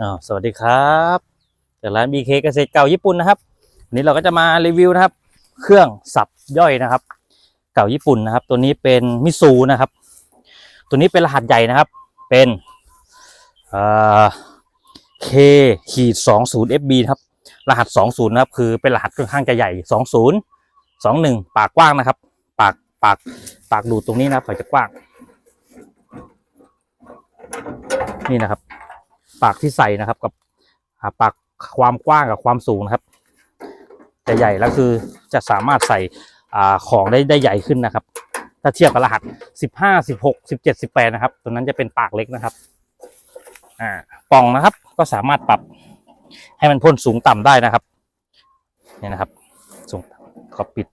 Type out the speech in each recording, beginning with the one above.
อ้าวสวัสดีครับจากร้าน BK เกษตรเก่าญี่ปุ่นนะครับวันนี้เราก็จะมารีวิวนะครับ เครื่องสับย่อยนะครับ เก่าญี่ปุ่นนะครับ ตัวนี้เป็นมิซูนะครับ ตัวนี้เป็นรหัสใหญ่นะครับ เป็นเอ่อ K ขีดสองศูนย์ FB ครับ รหัสสองศูนย์นะครับ คือเป็นรหัสค่อนข้างจะใหญ่สองศูนย์สองหนึ่งปากกว้างนะครับ ปากปากปากดูดตรงนี้นะครับจะกว้าง นี่นะครับ ปากที่ใส่นะครับ กับปากความกว้างกับความสูงนะครับจะใหญ่แล้วคือจะสามารถใส่ของได้ได้ใหญ่ขึ้นนะครับ ถ้าเทียบกับรหัสสิบห้าสิบหกสิบเจ็ดสิบแปดนะครับ ตัวนั้นจะเป็นปากเล็กนะครับอ่าปล่องนะครับ ก็สามารถปรับให้มันพ่นสูงต่ำได้นะครับนี่นะครับ สูงต่ำก็ปิด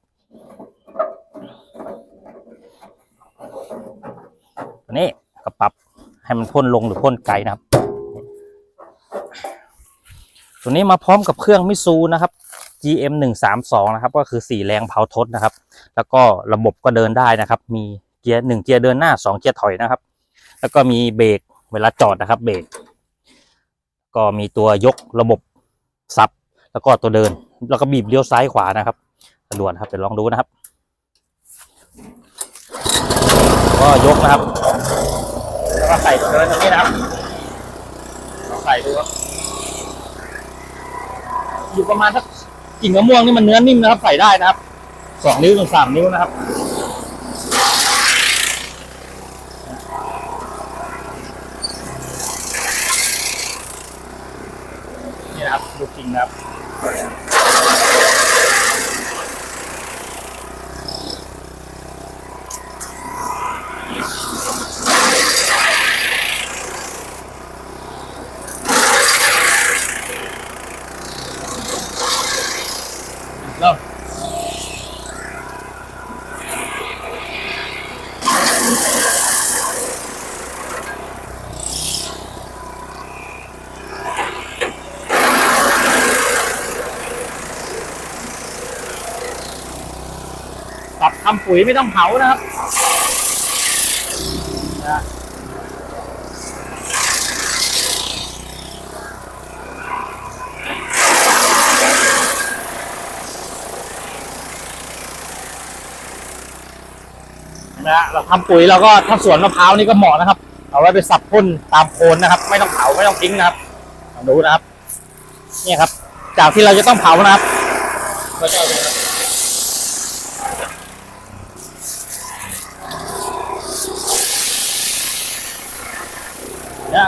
ตัวนี้ก็ปรับให้มันพ่นลงหรือพ่นไกลนะครับ ตัวนี้มาพร้อมกับเครื่องมิซูนะครับ GM 1 3 2นะครับ ก็คือสี่แรงเผาทดนะครับ แล้วก็ระบบก็เดินได้นะครับ มีเกียร์หนึ่งเกียร์เดินหน้าสองเกียร์ถอยนะครับ แล้วก็มีเบรกเวลาจอดนะครับ เบรก ก็มีตัวยกระบบซับ แล้วก็ตัวเดิน แล้วก็บีบเลี้ยวซ้ายขวานะครับสะดวกครับเดี๋ยวลองดูนะครับ ก็ยกนะครับ แล้วก็ใส่ตัวเดินตรงนี้นะครับลองใส่ดูครับ อยู่ประมาณสักกิ่งมะม่วงนี่มันเนื้อนิ่มนะครับ ใส่ได้นะครับสองนิ้วถึงสามนิ้วนะครับนี่นะครับดูจริงนะครับ เริ่มปรับทำปุ๋ยไม่ต้องเผานะครับ นะฮะเราทำปุ๋ยเราก็ถ้าสวนมะพร้าวนี่ก็เหมาะนะครับ เอาไว้ไปสับพ่นตามโคนนะครับ ไม่ต้องเผาไม่ต้องทิ้งนะครับดูนะครับนี่ครับ จากที่เราจะต้องเผานะครับก็จะเอา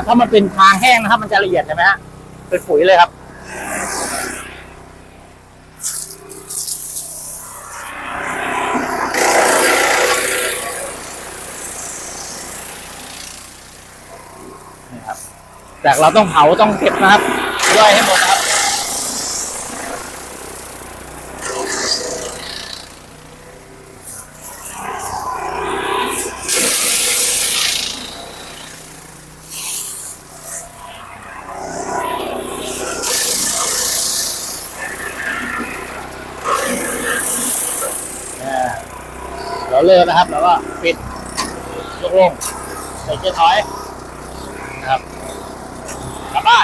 ถ้ามันเป็นทางแห้งนะครับ มันจะละเอียดใช่ไหมฮะเป็นปุ๋ยเลยครับ นี่ครับ แต่เราต้องเผาต้องเก็บนะครับย่อยให้หมดครับอ่าเราเลิกนะครับ แล้วก็ปิดยกลงใส่เกียร์ถอยนะครับ กลั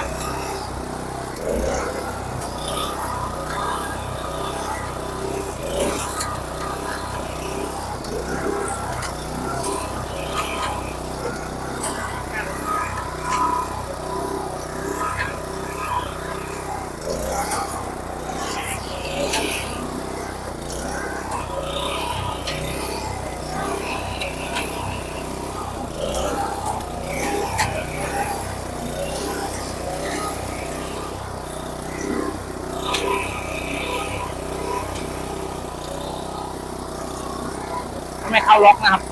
ไม่เข้าล็อกนะครับ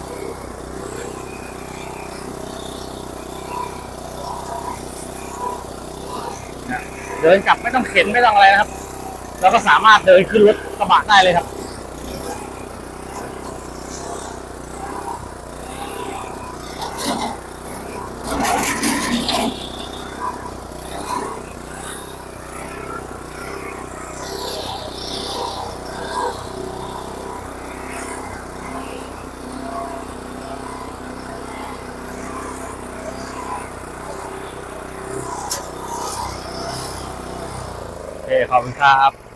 เดินกลับไม่ต้องเข็นไม่ต้องอะไรนะครับ แล้วก็สามารถเดินขึ้นรถกระบะได้เลยครับ ขอบคุณครับ